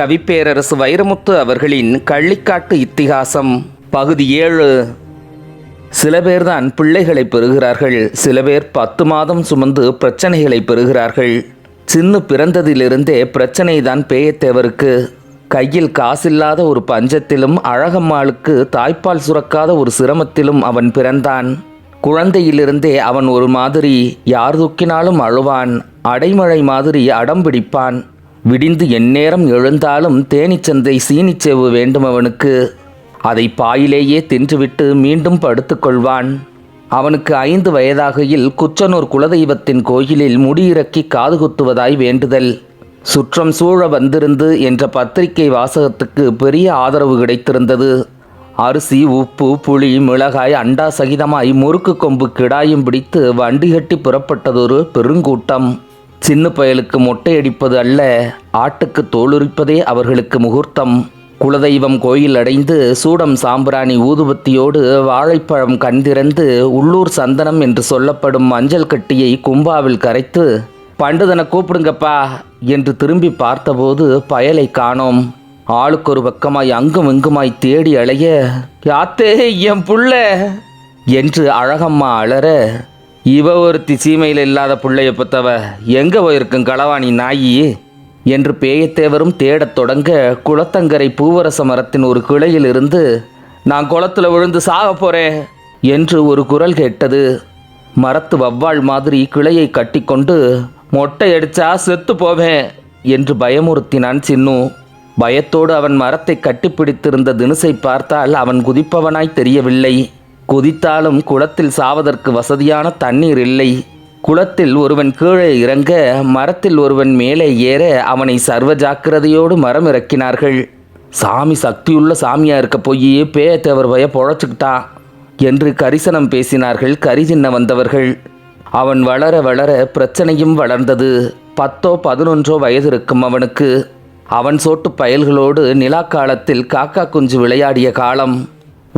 கவிப்பேரரசு வைரமுத்து அவர்களின் கள்ளிக்காட்டு இத்திகாசம் பகுதி ஏழு. சில பேர்தான் பிள்ளைகளை பெறுகிறார்கள் சில பேர் பத்து மாதம் சுமந்து பிரச்சனைகளை பெறுகிறார்கள். சின்ன பிறந்ததிலிருந்தே பிரச்சனை தான் பேயத்தேவருக்கு கையில் காசில்லாத ஒரு பஞ்சத்திலும் அழகம்மாளுக்கு தாய்ப்பால் சுரக்காத ஒரு சிரமத்திலும் அவன் பிறந்தான். குழந்தையிலிருந்தே அவன் ஒரு மாதிரி யார் துக்கினாலும் அழுவான் அடைமழை மாதிரி அடம் பிடிப்பான். விடிந்து எந்நேரம் எழுந்தாலும் தேனீச்சந்தை சீனிச்சேவு வேண்டும் அவனுக்கு. அதை பாயிலேயே தின்றுவிட்டு மீண்டும் படுத்துக்கொள்வான் அவனுக்கு ஐந்து வயதாகையில் குச்சனூர் குலதெய்வத்தின் கோயிலில் முடியிறக்கி காது குத்துவதாய் வேண்டுதல். சுற்றம் சூழ வந்திருந்து என்ற பத்திரிகை வாசகத்துக்கு பெரிய ஆதரவு கிடைத்திருந்தது. அரிசி உப்பு புளி மிளகாய் அண்டா சகிதமாய் முறுக்கு கொம்பு கிடாயும் பிடித்து வண்டி கட்டி புறப்பட்டதொரு பெருங்கூட்டம். சின்ன பயலுக்கு மொட்டையடிப்பது அல்ல ஆட்டுக்கு தோலுரிப்பதே அவர்களுக்கு முகூர்த்தம். குலதெய்வம் கோயில் அடைந்து சூடம் சாம்பிராணி ஊதுபத்தியோடு வாழைப்பழம் கண்திறந்து உள்ளூர் சந்தனம் என்று சொல்லப்படும் மஞ்சள் கட்டியை கும்பாவில் கரைத்து பண்டுதனை கூப்பிடுங்கப்பா என்று திரும்பி பார்த்தபோது பயலை காணோம். ஆளுக்கொரு பக்கமாய் அங்கும் இங்குமாய் தேடி அலைய யாத்தே என் புள்ள என்று அழகம்மா அலற இவ ஒருத்தி சீமையில் இல்லாத பிள்ளைய பத்தவ எங்க போயிருக்கும் களவாணி நாயி? என்று பேயத்தேவரும் தேடத் தொடங்க குளத்தங்கரை பூவரச மரத்தின் ஒரு கிளையில் இருந்து நான் குளத்துல விழுந்து சாக போறேன் என்று ஒரு குரல் கேட்டது. மரத்து வவ்வாள் மாதிரி கிளையை கட்டிக்கொண்டு மொட்டை அடிச்சா செத்து போவேன் என்று பயமுறுத்தினான் சின்னு. பயத்தோடு அவன் மரத்தை கட்டிப்பிடித்திருந்த தினுசை பார்த்தால் அவன் குதிப்பவனாய் தெரியவில்லை. குதித்தாலும் குளத்தில் சாவதற்கு வசதியான தண்ணீர் இல்லை. குளத்தில் ஒருவன் கீழே இறங்க மரத்தில் ஒருவன் மேலே ஏற அவனை சர்வ ஜாக்கிரதையோடு மரம் இறக்கினார்கள். சாமி சக்தியுள்ள சாமியா இருக்க போய் பேத்தவர் பய பொழைச்சுக்கிட்டான் என்று கரிசனம் பேசினார்கள் கரிஜின்ன வந்தவர்கள். அவன் வளர வளர பிரச்சனையும் வளர்ந்தது. பத்தோ பதினொன்றோ வயது இருக்கும் அவனுக்கு அவன் சோட்டு பயல்களோடு நிலா காலத்தில் காக்கா குஞ்சு விளையாடிய காலம்.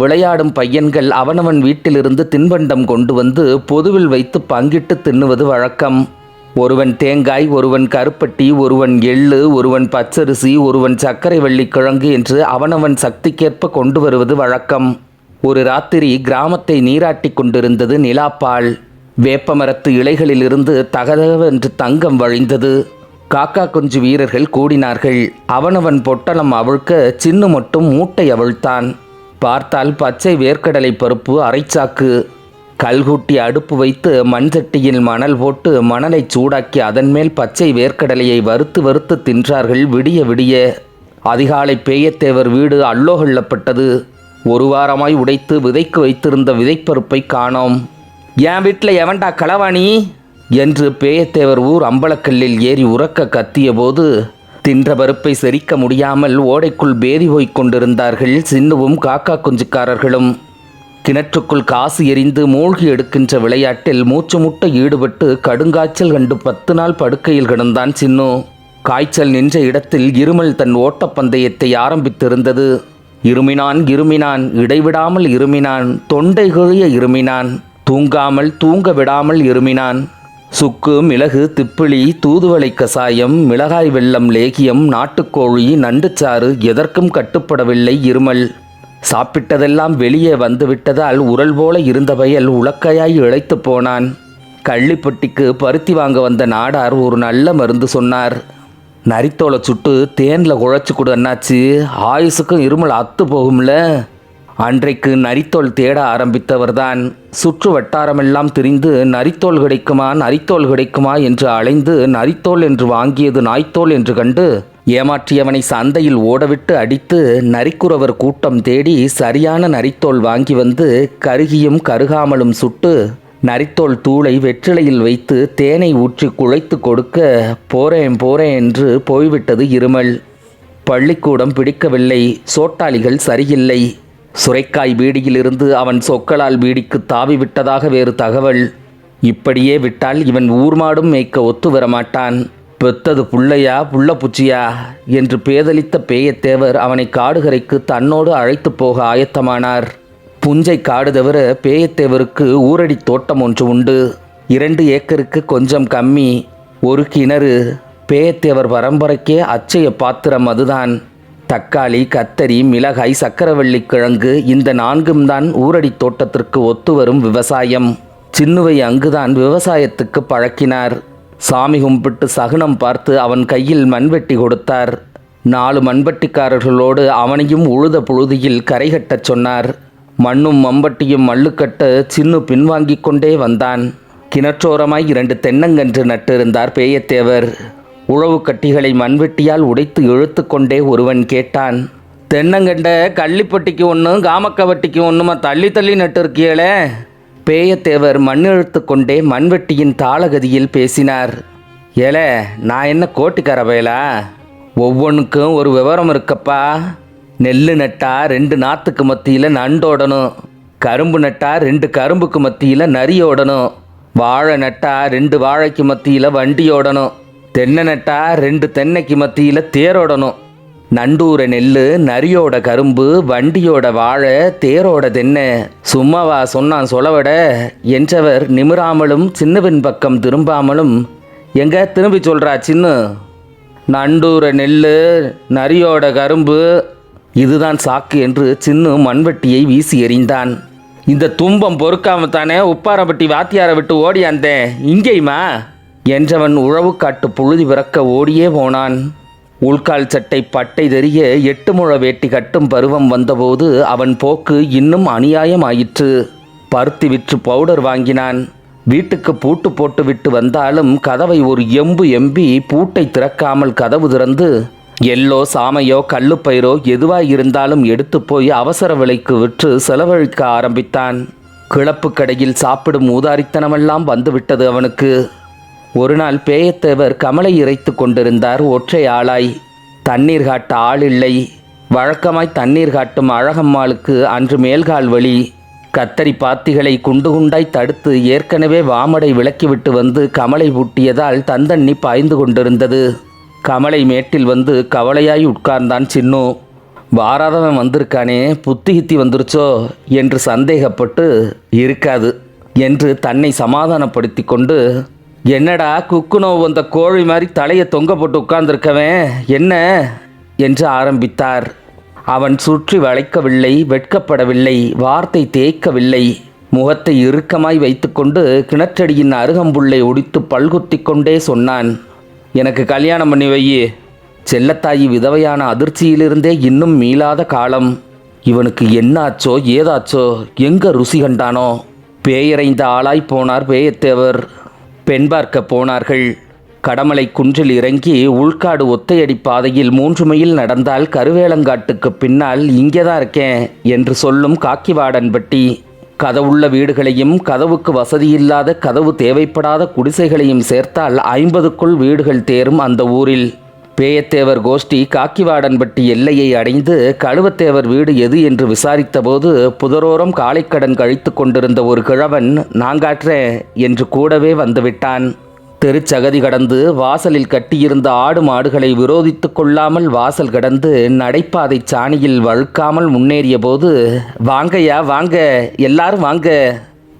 விளையாடும் பையன்கள் அவனவன் வீட்டிலிருந்து தின்பண்டம் கொண்டு வந்து பொதுவில் வைத்து பங்கிட்டு தின்னுவது வழக்கம். ஒருவன் தேங்காய் ஒருவன் கருப்பட்டி ஒருவன் எள்ளு ஒருவன் பச்சரிசி ஒருவன் சர்க்கரை வள்ளிக்கிழங்கு என்று அவனவன் சக்திக்கேற்ப கொண்டு வருவது வழக்கம். ஒரு ராத்திரி கிராமத்தை நீராட்டி கொண்டிருந்தது நிலாப்பால். வேப்பமரத்து இலைகளிலிருந்து தகதகவென்று தங்கம் வழிந்தது. காக்கா குஞ்சு வீரர்கள் கூடினார்கள். அவனவன் பொட்டலம் அவிழ்க்க சின்னு மட்டும் மூட்டை அவிழ்த்தான். பார்த்தால் பச்சை வேர்க்கடலை பருப்பு அரைச்சாக்கு கல்கூட்டி அடுப்பு வைத்து மண்சட்டியில் மணல் போட்டு மணலை சூடாக்கி அதன் மேல் பச்சை வேர்க்கடலையை வறுத்து வறுத்து தின்றார்கள். விடிய விடிய அதிகாலை பேயத்தேவர் வீடு அல்லோகள்ளப்பட்டது ஒரு வாரமாய் உடைத்து விதைக்கு வைத்திருந்த விதைப்பருப்பை காணோம். என் வீட்டில் எவன்டா களவாணி? என்று பேயத்தேவர் ஊர் அம்பலக்கல்லில் ஏறி உறக்க கத்தியபோது தின்ற பருப்பை செரிக்க முடியாமல் ஓடைக்குள் பேதி போய்க் கொண்டிருந்தார்கள் சின்னுவும் காக்கா குஞ்சுக்காரர்களும். கிணற்றுக்குள் காசு எரிந்து மூழ்கி எடுக்கின்ற விளையாட்டில் மூச்சு முட்டை ஈடுபட்டு கடுங்காய்ச்சல் கண்டு பத்து நாள் படுக்கையில் கிடந்தான் சின்னு. காய்ச்சல் நின்ற இடத்தில் இருமல் தன் ஓட்டப்பந்தயத்தை ஆரம்பித்திருந்தது. இருமினான் இருமினான் இடைவிடாமல் இருமினான் தொண்டை கிழிய இருமினான் தூங்காமல் தூங்க விடாமல் இருமினான். சுக்கு மிளகு திப்பிலி தூதுவளை கசாயம் மிளகாய் வெள்ளம் லேகியம் நாட்டுக்கோழி நண்டுச்சாறு எதற்கும் கட்டுப்படவில்லை இருமல். சாப்பிட்டதெல்லாம் வெளியே வந்துவிட்டதால் உரல் போல இருந்த பயல் உலக்கையாய் இழைத்து போனான். கள்ளிப்பட்டிக்கு பருத்தி வாங்க வந்த நாடார் ஒரு நல்ல மருந்து சொன்னார். நரித்தோலை சுட்டு தேனில் குழைச்சி கொடு அண்ணாச்சி ஆயுசுக்கும் இருமல் அத்து போகும்ல. அன்றைக்கு நரித்தோல் தேட ஆரம்பித்தவர்தான். சுற்று வட்டாரமெல்லாம் திரிந்து நரித்தோல் கிடைக்குமா? நரித்தோல் கிடைக்குமா? என்று அலைந்து நரித்தோல் என்று வாங்கியது நாய்த்தோல் என்று கண்டு ஏமாற்றியவனை சந்தையில் ஓடவிட்டு அடித்து நரிக்குறவர் கூட்டம் தேடி சரியான நரித்தோல் வாங்கி வந்து கருகியும் கருகாமலும் சுட்டு நரித்தோல் தூளை வெற்றிலையில் வைத்து தேனை ஊற்றி குழைத்து கொடுக்க போறேன் போறேன் என்று போய்விட்டது இருமல். பள்ளிக்கூடம் பிடிக்கவில்லை சோட்டாளிகள் சரியில்லை. சுரைக்காய் பீடியிலிருந்து அவன் சொக்களால் பீடிக்கு தாவி விட்டதாக வேறு தகவல். இப்படியே விட்டால் இவன் ஊர் மாடும் மேய்க்க ஒத்து வரமாட்டான். பெத்தது புள்ளையா புள்ள புச்சியா? என்று பேதலித்த பேயத்தேவர் அவனை காடுகரைக்கு தன்னோடு அழைத்து போக ஆயத்தமானார். புஞ்சை காடு தவிர பேயத்தேவருக்கு ஊரடி தோட்டம் ஒன்று உண்டு. இரண்டு ஏக்கருக்கு கொஞ்சம் கம்மி. ஒரு கிணறு. பேயத்தேவர் பரம்பரைக்கே அச்சய பாத்திரம் அதுதான். தக்காளி கத்தரி மிளகாய் சக்கரவள்ளி கிழங்கு இந்த நான்கும் தான் ஊரடி தோட்டத்திற்கு ஒத்து வரும் விவசாயம். சின்னுவை அங்குதான் விவசாயத்துக்கு பழக்கினார். சாமி கும்பிட்டு சகுனம் பார்த்து அவன் கையில் மண்வெட்டி கொடுத்தார். நாலு மண்வெட்டிக்காரர்களோடு அவனையும் உழுத புழுதியில் கரைகட்டச் சொன்னார். மண்ணும் மம்பட்டியும் மல்லுக்கட்டு சின்னு பின்வாங்கிக் கொண்டே வந்தான். கிணற்றோரமாய் இரண்டு தென்னங்கன்று நட்டிருந்தார் பேயத்தேவர். உழவு கட்டிகளை மண்வெட்டியால் உடைத்து இழுத்து கொண்டே ஒருவன் கேட்டான் தென்னங்கண்ட கள்ளிப்பட்டிக்கு ஒன்றும் காமக்கவட்டிக்கு ஒன்றுமா தள்ளி தள்ளி நட்டிருக்கியளே. பேயத்தேவர் மண் இழுத்து கொண்டே மண்வெட்டியின் தாளகதியில் பேசினார் ஏலே நான் என்ன கோட்டிக்கார பயலா ஒவ்வொன்றுக்கும் ஒரு விவரம் இருக்கப்பா. நெல் நட்டா ரெண்டு நாத்துக்கு மத்தியில் நண்டோடணும் கரும்பு நட்டா ரெண்டு கரும்புக்கு மத்தியில் நரியோடணும் வாழை நட்டா ரெண்டு வாழைக்கு மத்தியில் வண்டியோடணும் தென்னை நட்டா ரெண்டு தென்னைக்கு மத்தியில் தேரோடணும். நண்டூர நெல் நரியோட கரும்பு வண்டியோட வாழை தேரோட தென்னை. சும்மாவா சொன்னான் சொலவட. என்றவர் நிமிராமலும் சின்னவின் பக்கம் திரும்பாமலும் எங்க திரும்பி சொல்றா சின்னு? நண்டூர நெல் நரியோட கரும்பு. இதுதான் சாக்கு என்று சின்னு மண்வெட்டியை வீசி எறிந்தான். இந்த துன்பம் பொறுக்காம தானே உப்பாரப்பட்டி வாத்தியாரை விட்டு ஓடியாந்தேன் இங்கேயுமா? என்றவன் உழவு காட்டு புழுதி பிறக்க ஓடியே போனான். உள்கால் சட்டை பட்டை தெரிய எட்டு முழ வேட்டி கட்டும் பருவம் வந்தபோது அவன் போக்கு இன்னும் அநியாயமாயிற்று. பருத்தி விற்று பவுடர் வாங்கினான். வீட்டுக்கு பூட்டு போட்டு விட்டு வந்தாலும் கதவை ஒரு எம்பு எம்பி பூட்டை திறக்காமல் கதவு திறந்து எல்லோ சாமையோ கல்லுப்பயிரோ எதுவாய் இருந்தாலும் எடுத்து போய் அவசர விலைக்கு விற்று செலவழிக்க ஆரம்பித்தான். கிளப்பு கடையில் சாப்பிடும் ஊதாரித்தனமெல்லாம் வந்துவிட்டது அவனுக்கு. ஒரு நாள் பேயத்தேவர் கமலை இறைத்து கொண்டிருந்தார். ஒற்றை ஆளாய் தண்ணீர் காட்ட ஆள் இல்லை. வழக்கமாய் தண்ணீர் காட்டும் அழகம்மாளுக்கு அன்று மேல்கால் வழி கத்தரி பாத்திகளை குண்டு குண்டாய் தடுத்து ஏற்கனவே வாமடை விலக்கிவிட்டு வந்து கமலை பூட்டியதால் தந்தண்ணி பாய்ந்து கொண்டிருந்தது. கமலை மேட்டில் வந்து கவலையாய் உட்கார்ந்தான் சின்னு. வாராதவன் வந்திருக்கானே புத்திகித்தி வந்துருச்சோ என்று சந்தேகப்பட்டு இருக்காது என்று தன்னை சமாதானப்படுத்தி கொண்டு என்னடா குக்குனோ வந்த கோழி மாதிரி தலையை தொங்க போட்டு உட்கார்ந்துருக்கவன்? என்ன? என்று ஆரம்பித்தார். அவன் சுற்றி வளைக்கவில்லை வெட்கப்படவில்லை வார்த்தை தேய்க்கவில்லை. முகத்தை இறுக்கமாய் வைத்துக்கொண்டு கிணற்றடியின் அருகம்புல்லை ஒடித்து பல்குத்தி கொண்டே சொன்னான் எனக்கு கல்யாணம் பண்ணி வையே செல்லத்தாயி விதவையான அதிர்ச்சியிலிருந்தே இன்னும் மீளாத காலம். இவனுக்கு என்னாச்சோ ஏதாச்சோ எங்க ருசி கண்டானோ? பேயறைந்த ஆளாய் போனார் பேயத்தேவர். பெண் பார்க்க போனார்கள். கடமலை குன்றில் இறங்கி உள்காடு ஒத்தையடி பாதையில் மூன்று மைல் நடந்தால் கருவேலங்காட்டுக்கு பின்னால் இங்கேதான் இருக்கேன் என்று சொல்லும் காக்கிவாடன்பட்டி கதவுள்ள வீடுகளையும் கதவுக்கு வசதியில்லாத கதவு தேவைப்படாத குடிசைகளையும் சேர்த்தால் ஐம்பதுக்குள் வீடுகள் தேரும் அந்த ஊரில். பேயத்தேவர் கோஷ்டி காக்கிவாடன்பட்டி எல்லையை அடைந்து கழுவத்தேவர் வீடு எது என்று விசாரித்தபோது புதரோரம் காளைக்கடன் கழித்து கொண்டிருந்த ஒரு கிழவன் நாங்காற்றேன் என்று கூடவே வந்துவிட்டான். தெருச்சகதி கடந்து வாசலில் கட்டியிருந்த ஆடு மாடுகளை விரோதித்து கொள்ளாமல் வாசல் கடந்து நடைபாதை சாணியில் வழுக்காமல் முன்னேறிய போது வாங்கய்யா வாங்க எல்லாரும் வாங்க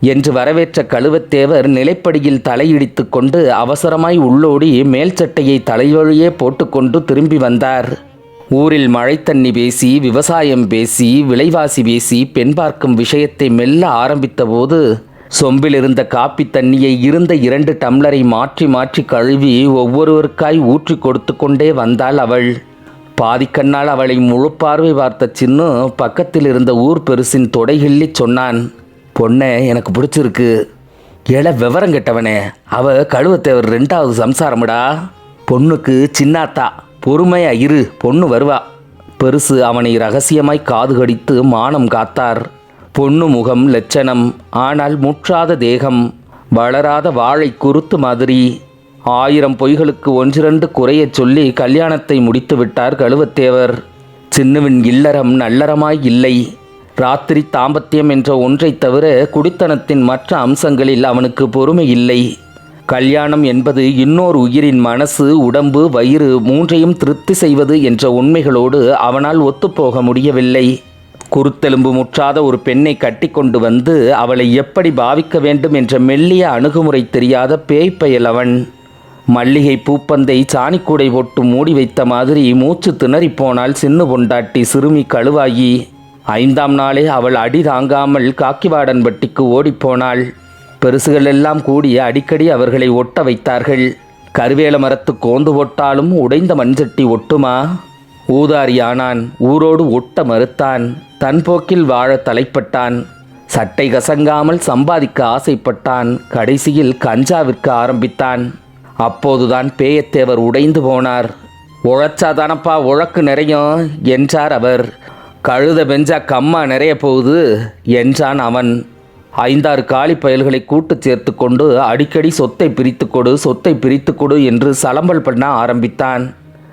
என்று வரவேற்ற கழுவத்தேவர் நிலைப்படியில் தலையிடித்து கொண்டு அவசரமாய் உள்ளோடி மேல் சட்டையை தலைவழியே போட்டுக்கொண்டு திரும்பி வந்தார். ஊரில் மழை தண்ணி பேசி விவசாயம் பேசி விலைவாசி பேசி பெண் பார்க்கும் விஷயத்தை மெல்ல ஆரம்பித்தபோது சொம்பிலிருந்த காப்பி தண்ணியை இருந்த இரண்டு டம்ளரை மாற்றி மாற்றி கழுவி ஒவ்வொருவருக்காய் ஊற்றி கொடுத்து கொண்டே வந்தாள் அவள். பாதிக்கண்ணால் அவளை முழு பார்வை பார்த்த சின்னு பக்கத்தில் இருந்த ஊர் பெருசின் தொடைகிள்ளி சொன்னான். பொண்ணே எனக்கு பிடிச்சிருக்கு. ஏழை விவரம் கெட்டவனே அவ கழுவத்தேவர் ரெண்டாவது சம்சாரமுடா. பொண்ணுக்கு சின்னாத்தா பொறுமையா இரு பொண்ணு வருவா. பெருசு அவனை ரகசியமாய் காது கடித்து மானம் காத்தார். பொண்ணு முகம் லட்சணம் ஆனால் முற்றாத தேகம். வளராத வாழை குருத்து மாதிரி. ஆயிரம் பொய்களுக்கு ஒன்றிரண்டு குறையச் சொல்லி கல்யாணத்தை முடித்து விட்டார் கழுவத்தேவர். சின்னுவின் இல்லறம் நல்லறமாய் இல்லை. ராத்திரி தாம்பத்தியம் என்ற ஒன்றைத் தவிர குடித்தனத்தின் மற்ற அம்சங்களில் அவனுக்கு பொறுமை இல்லை. கல்யாணம் என்பது இன்னொரு உயிரின் மனசு உடம்பு வயிறு மூன்றையும் திருப்தி செய்வது என்ற உண்மைகளோடு அவனால் ஒத்துப்போக முடியவில்லை. குருத்தெலும்பு முற்றாத ஒரு பெண்ணை கட்டிக்கொண்டு வந்து அவளை எப்படி பாவிக்க வேண்டும் என்ற மெல்லிய அணுகுமுறை தெரியாத பேய்ப்பயல் அவன். மல்லிகை பூப்பந்தை சாணிக்கூடை போட்டு மூடி வைத்த மாதிரி மூச்சு திணறிப்போனால் சின்னு சின்ன பொண்டாட்டி சிறுமி கழுவாயி. ஐந்தாம் நாளே அவள் அடி தாங்காமல் காக்கிவாடன்பட்டிக்கு ஓடிப்போனாள். பெருசுகள் எல்லாம் கூடி அடிக்கடி அவர்களை ஒட்ட வைத்தார்கள். கருவேல மரத்து கோந்து ஒட்டாலும் உடைந்த மண்சட்டி ஒட்டுமா? ஊதாரியானான் ஊரோடு ஒட்ட மறுத்தான். தன் போக்கில் வாழ தலைப்பட்டான். சட்டை கசங்காமல் சம்பாதிக்க ஆசைப்பட்டான். கடைசியில் கஞ்சா விற்க ஆரம்பித்தான். அப்போதுதான் பேயத்தேவர் உடைந்து போனார். உழைச்சாதானப்பா உழக்கு நிறையும் என்றார் அவர். கழுத பெஞ்சா கம்மா நிறைய போகுது. என்றான் அவன். ஐந்தாறு காலி பயல்களை கூட்டு சேர்த்து கொண்டு அடிக்கடி சொத்தை பிரித்து கொடு சொத்தை பிரித்து கொடு என்று சலம்பல் பண்ண ஆரம்பித்தான்.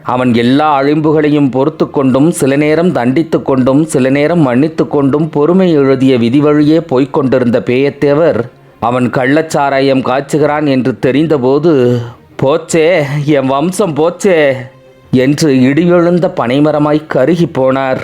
அவன் எல்லா அழிம்புகளையும் பொறுத்து கொண்டும் சில நேரம் தண்டித்து கொண்டும் சில நேரம் மன்னித்து கொண்டும் பொறுமை எழுதிய விதி வழியே போய்க்கொண்டிருந்த பேயத்தேவர் அவன் கள்ளச்சாராயம் காய்ச்சுகிறான் என்று தெரிந்தபோது போச்சே என் வம்சம் போச்சே என்று இடியெழுந்த பனைமரமாய் கருகி போனார்.